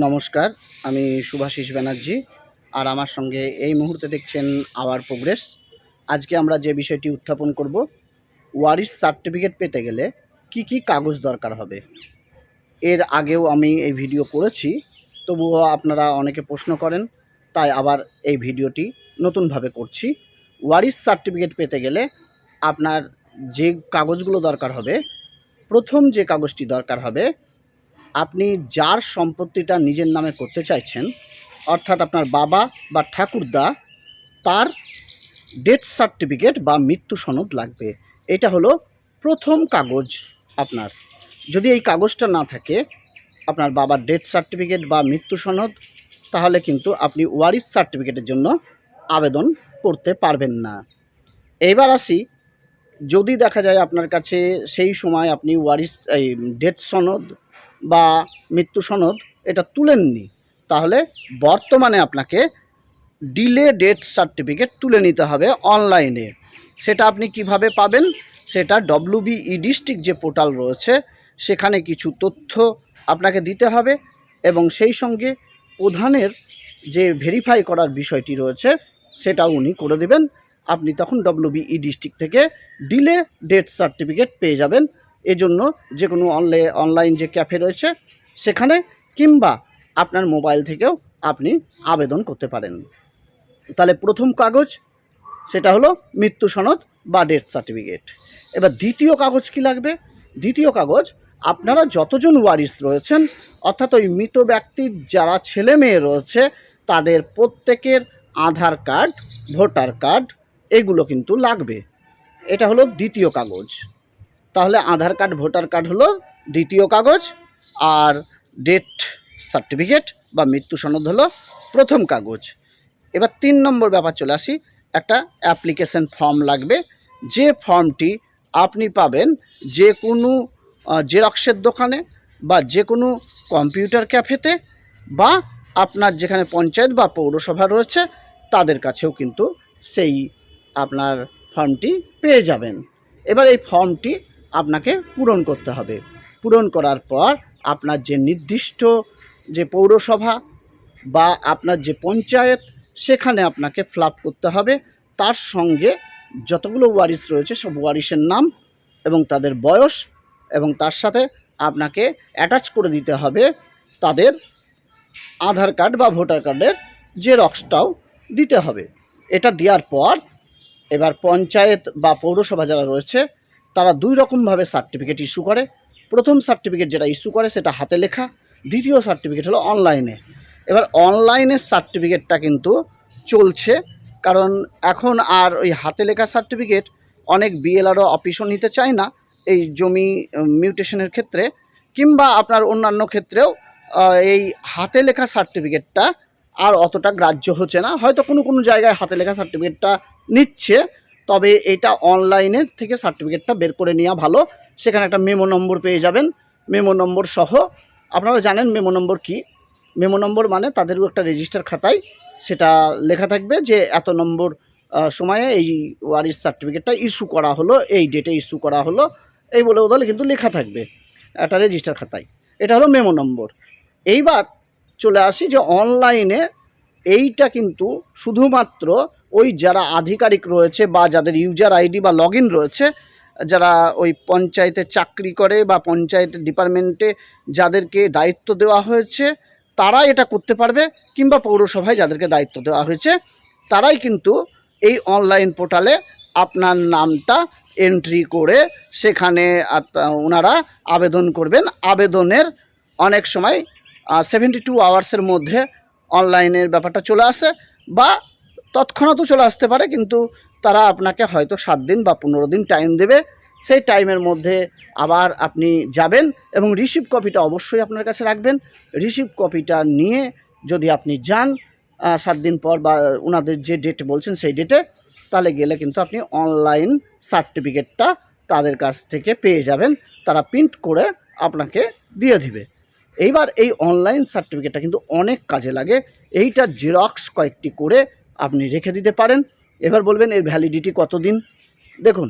নমস্কার, আমি সুভাষিস ব্যানার্জি, আর আমার সঙ্গে এই মুহূর্তে দেখছেন আওয়ার প্রোগ্রেস। আজকে আমরা যে বিষয়টি উত্থাপন করব ওয়ারিস সার্টিফিকেট পেতে গেলে কি কি কাগজ দরকার হবে? এর আগেও আমি এই ভিডিও করেছি, তবুও আপনারা অনেকে প্রশ্ন করেন, তাই আবার এই ভিডিওটি নতুনভাবে করছি। ওয়ারিস সার্টিফিকেট পেতে গেলে আপনার যে কাগজগুলো দরকার হবে, প্রথম যে কাগজটি দরকার হবে আপনি যার সম্পত্তিটা নিজের নামে করতে চাইছেন, অর্থাৎ আপনার বাবা বা ঠাকুরদা, তার ডেথ সার্টিফিকেট বা মৃত্যু সনদ লাগবে। এটা হলো প্রথম কাগজ আপনার। যদি এই কাগজটা না থাকে, আপনার বাবার ডেথ সার্টিফিকেট বা মৃত্যু সনদ, তাহলে কিন্তু আপনি ওয়ারিস সার্টিফিকেটের জন্য আবেদন করতে পারবেন না। এইবার আসি, যদি দেখা যায় আপনার কাছে সেই সময় আপনি ওয়ারিস এই ডেথ সনদ বা মৃত্যু সনদ এটা তুলেননি, তাহলে বর্তমানে আপনাকে ডিলে ডেথ সার্টিফিকেট তুলে নিতে হবে অনলাইনে। সেটা আপনি কীভাবে পাবেন? সেটা ডব্লিউবিই ডিস্ট্রিক্ট যে পোর্টাল রয়েছে, সেখানে কিছু তথ্য আপনাকে দিতে হবে এবং সেই সঙ্গে প্রধানের যে ভেরিফাই করার বিষয়টি রয়েছে, সেটাও উনি করে দেবেন। আপনি তখন ডব্লিউবিই ডিস্ট্রিক্ট থেকে ডিলে ডেথ সার্টিফিকেট পেয়ে যাবেন। এজন্য যে কোনো অনলাইন অনলাইন যে ক্যাফে রয়েছে, সেখানে কিংবা আপনার মোবাইল থেকেও আপনি আবেদন করতে পারেন। তাহলে প্রথম কাগজ, সেটা হলো মৃত্যু সনদ বা ডেথ সার্টিফিকেট এবার দ্বিতীয় কাগজ কি লাগবে? দ্বিতীয় কাগজ, আপনারা যতজন ওয়ারিস রয়েছেন, অর্থাৎ ওই মৃত ব্যক্তির যারা ছেলে মেয়ে রয়েছে, তাদের প্রত্যেকের আধার কার্ড, ভোটার কার্ড, এগুলো কিন্তু লাগবে। এটা হলো দ্বিতীয় কাগজ। তাহলে আধার কার্ড, ভোটার কার্ড হলো দ্বিতীয় কাগজ আর ডেথ সার্টিফিকেট বা মৃত্যু সনদ হলো প্রথম কাগজ। এবার তিন নম্বর ব্যাপার চলে আসি, একটা অ্যাপ্লিকেশন ফর্ম লাগবে। যে ফর্মটি আপনি পাবেন যে কোনো জেরক্সের দোকানে বা যে কোনো কম্পিউটার ক্যাফেতে বা আপনার যেখানে পঞ্চায়েত বা পৌরসভা রয়েছে, তাদের কাছেও কিন্তু সেই আপনার ফর্মটি পেয়ে যাবেন। এবার এই ফর্মটি আপনাকে পূরণ করতে হবে। পূরণ করার পর আপনার যে নির্দিষ্ট যে পৌরসভা বা আপনার যে পঞ্চায়েত, সেখানে আপনাকে ফ্লাপ করতে হবে। তার সঙ্গে যতগুলো ওয়ারিশ রয়েছে, সব ওয়ারিশের নাম এবং তাদের বয়স এবং তার সাথে আপনাকে অ্যাটাচ করে দিতে হবে তাদের আধার কার্ড বা ভোটার কার্ডের জেরক্সটাও দিতে হবে। এটা দেওয়ার পর এবার পঞ্চায়েত বা পৌরসভা যারা রয়েছে তারা দুই রকমভাবে সার্টিফিকেট ইস্যু করে। প্রথম সার্টিফিকেট যেটা ইস্যু করে, সেটা হাতে লেখা। দ্বিতীয় সার্টিফিকেট হলো অনলাইনে এবার অনলাইনের সার্টিফিকেটটা কিন্তু চলছে, কারণ এখন আর ওই হাতে লেখা সার্টিফিকেট অনেক বিএলআরও অফিসও নিতে চায় না। এই জমি মিউটেশনের ক্ষেত্রে, কিংবা আপনার অন্যান্য ক্ষেত্রেও এই হাতে লেখা সার্টিফিকেটটা আর অতটা গ্রাহ্য হচ্ছে না। হয়তো কোনো কোনো জায়গায় হাতে লেখা সার্টিফিকেটটা নিচ্ছে তবে এটা অনলাইনে থেকে সার্টিফিকেটটা বের করে নেওয়া ভালো। সেখানে একটা মেমো নম্বর পেয়ে যাবেন। মেমো নম্বর সহ, আপনারা জানেন মেমো নম্বর কি? মেমো নম্বর মানে তাদেরও একটা রেজিস্টার খাতায় সেটা লেখা থাকবে যে এত নম্বর সময়ে এই ওয়ারিস সার্টিফিকেটটা ইস্যু করা হলো, এই ডেটে ইস্যু করা হলো, এই বলে ওদের কিন্তু লেখা থাকবে একটা রেজিস্টার খাতায়। এটা হলো মেমো নম্বর এইবার চলে আসি যে অনলাইনে এইটা কিন্তু শুধুমাত্র ওই যারা আধিকারিক রয়েছে বা যাদের ইউজার আইডি বা লগ রয়েছে, যারা ওই পঞ্চায়েতে চাকরি করে বা পঞ্চায়েত ডিপার্টমেন্টে যাদেরকে দায়িত্ব দেওয়া হয়েছে তারা এটা করতে পারবে কিংবা পৌরসভায় যাদেরকে দায়িত্ব দেওয়া হয়েছে, তারাই কিন্তু এই অনলাইন পোর্টালে আপনার নামটা এন্ট্রি করে সেখানে ওনারা আবেদন করবেন। আবেদনের অনেক সময় সেভেন্টি টু আওয়ার্সের মধ্যে অনলাইনের ব্যাপারটা চলে আসে বা তৎক্ষণাৎও চলে আসতে পারে, কিন্তু তারা আপনাকে হয়তো সাত দিন বা পনেরো দিন টাইম দেবে। সেই টাইমের মধ্যে আবার আপনি যাবেন এবং রিসিভ কপিটা অবশ্যই আপনার কাছে রাখবেন। রিসিভ কপিটা নিয়ে যদি আপনি যান সাত দিন পর বা ওনাদের যে ডেট বলছেন সেই ডেটে তাহলে গেলে কিন্তু আপনি অনলাইন সার্টিফিকেটটা তাদের কাছ থেকে পেয়ে যাবেন। তারা প্রিন্ট করে আপনাকে দিয়ে দিবে। এইবার এই অনলাইন সার্টিফিকেটটা কিন্তু অনেক কাজে লাগে। এইটার জেরক্স কয়েকটি করে আপনি রেখে দিতে পারেন। এবার বলবেন এর ভ্যালিডিটি কতদিন? দেখুন,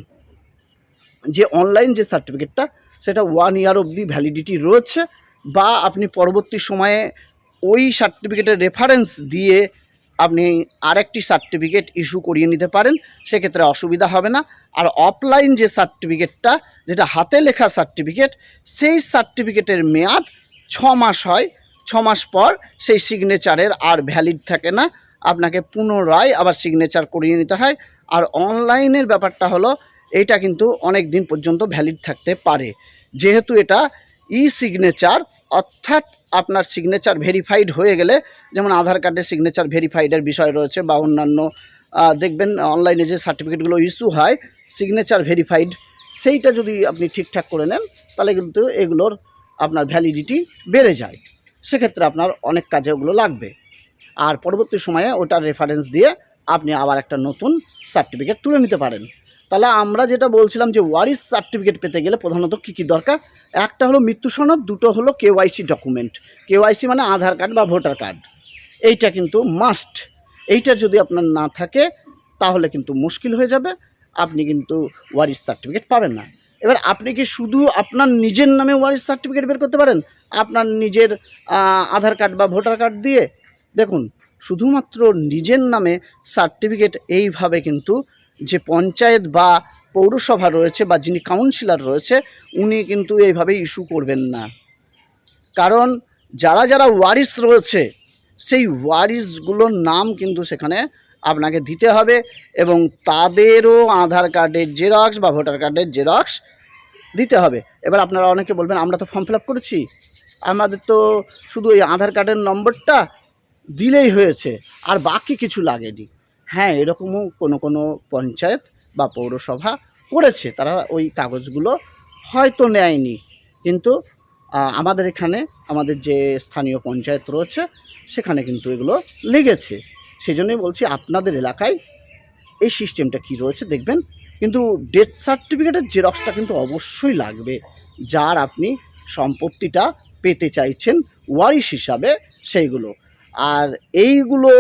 যে অনলাইন যে সার্টিফিকেটটা সেটা ওয়ান ইয়ার অবধি ভ্যালিডিটি রয়েছে বা আপনি পরবর্তী সময়ে ওই সার্টিফিকেটের রেফারেন্স দিয়ে আপনি আরেকটি সার্টিফিকেট ইস্যু করিয়ে নিতে পারেন, সেক্ষেত্রে অসুবিধা হবে না। আর অফলাইন যে সার্টিফিকেটটা যেটা হাতে লেখা সার্টিফিকেট সেই সার্টিফিকেটের মেয়াদ ছ মাস হয়। ছ মাস পর সেই সিগনেচারের আর ভ্যালিড থাকে না। আপনাকে পুনরায় আবার সিগনেচার করিয়ে নিতে হয়। আর অনলাইনের ব্যাপারটা হলো, এইটা কিন্তু অনেক দিন পর্যন্ত ভ্যালিড থাকতে পারে। যেহেতু এটা ই সিগনেচার অর্থাৎ আপনার সিগনেচার ভেরিফাইড হয়ে গেলে, যেমন আধার কার্ডের সিগনেচার ভেরিফাইডের বিষয় রয়েছে বা অন্যান্য দেখবেন অনলাইনে যে সার্টিফিকেটগুলো ইস্যু হয় সিগনেচার ভেরিফাইড সেইটা যদি আপনি ঠিকঠাক করে নেন, তাহলে কিন্তু এগুলোর আপনার ভ্যালিডিটি বেড়ে যায়। সেক্ষেত্রে আপনার অনেক কাজে ওগুলো লাগবে। আর পরবর্তী সময়ে ওটার রেফারেন্স দিয়ে আপনি আবার একটা নতুন সার্টিফিকেট তুলে নিতে পারেন। তাহলে আমরা যেটা বলছিলাম যে ওয়ারিস সার্টিফিকেট পেতে গেলে প্রধানত কী কী দরকার? একটা হলো মৃত্যু সনদ, দুটো হলো কেওয়াইসি ডকুমেন্ট কেওয়াইসি মানে আধার কার্ড বা ভোটার কার্ড। এইটা কিন্তু মাস্ট এইটা যদি আপনার না থাকে, তাহলে কিন্তু মুশকিল হয়ে যাবে। আপনি কিন্তু ওয়ারিস সার্টিফিকেট পাবেন না। এবার আপনি কি শুধু আপনার নিজের নামে ওয়ারিস সার্টিফিকেট বের করতে পারেন? আপনার নিজের আধার কার্ড বা ভোটার কার্ড দিয়ে দেখুন, শুধুমাত্র নিজের নামে সার্টিফিকেট এইভাবে কিন্তু যে পঞ্চায়েত বা পৌরসভা রয়েছে বা যিনি কাউন্সিলর রয়েছে, উনি কিন্তু এইভাবে ইস্যু করবেন না। কারণ যারা যারা ওয়ারিস রয়েছে, সেই ওয়ারিসগুলোর নাম কিন্তু সেখানে আপনাকে দিতে হবে এবং তাদেরও আধার কার্ডের জেরক্স বা ভোটার কার্ডের জেরক্স দিতে হবে। এবার আপনারা অনেকে বলবেন, আমরা তো ফর্ম ফিল আপ করেছি। আমাদের তো শুধু ওই আধার কার্ডের নম্বরটা দিলেই হয়েছে, আর বাকি কিছু লাগেনি। হ্যাঁ এরকমও কোনো কোনো পঞ্চায়েত বা পৌরসভা করেছে, তারা ওই কাগজগুলো হয়তো নেয়নি। কিন্তু আমাদের এখানে আমাদের যে স্থানীয় পঞ্চায়েত রয়েছে, সেখানে কিন্তু এগুলো লেগেছে। সেই জন্যই বলছি, আপনাদের এলাকায় এই সিস্টেমটা কি রয়েছে দেখবেন। কিন্তু ডেথ সার্টিফিকেটের জেরক্সটা কিন্তু অবশ্যই লাগবে। যার আপনি সম্পত্তিটা পেতে চাইছেন, ওয়ারিশ হিসাবে সেইগুলো। আর এইগুলো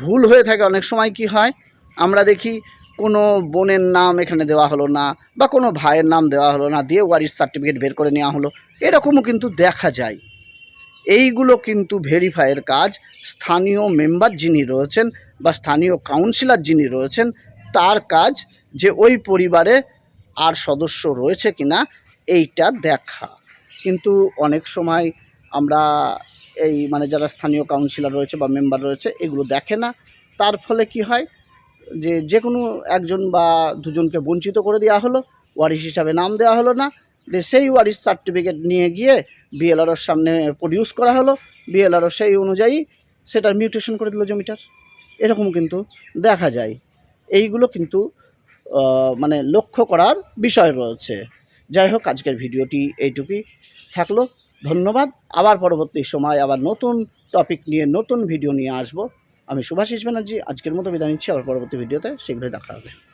ভুল হয়ে থাকে অনেক সময় কি হয়, আমরা দেখি কোনো বোনের নাম এখানে দেওয়া হলো না বা কোনো ভাইয়ের নাম দেওয়া হলো না, দিয়ে ওয়ারিশ সার্টিফিকেট বের করে নেওয়া হলো, এরকমও কিন্তু দেখা যায়। এইগুলো কিন্তু ভেরিফাইয়ের কাজ, স্থানীয় মেম্বার যিনি রয়েছেন বা স্থানীয় কাউন্সিলর যিনি রয়েছেন, তার কাজ যে ওই পরিবারে আর সদস্য রয়েছে কিনা, এইটা দেখা। কিন্তু অনেক সময় আমরা এই মানে যারা স্থানীয় কাউন্সিলর রয়েছে বা মেম্বার রয়েছে, এগুলো দেখে না। তার ফলে কি হয় যে যে কোনো একজন বা দুজনকে বঞ্চিত করে দেওয়া হলো, ওয়ারিশ হিসাবে নাম দেওয়া হলো না যে সেই ওয়ারিশ সার্টিফিকেট নিয়ে গিয়ে বিএলআরওর সামনে প্রডিউস করা হলো। বিএলআরও সেই অনুযায়ী সেটার মিউটেশন করে দিল জমিটার। এরকম কিন্তু দেখা যায়। এইগুলো কিন্তু মানে লক্ষ্য করার বিষয় রয়েছে। যাই হোক, আজকের ভিডিওটি এইটুকুই। থাকল। ধন্যবাদ। আবার পরবর্তী সময় আবার নতুন টপিক নিয়ে, নতুন ভিডিও নিয়ে আসব। আমি সুভাষিস ব্যানার্জি, আজকের মতো বিদায় নিচ্ছি। আবার পরবর্তী ভিডিওতে শীঘ্রই দেখা হবে।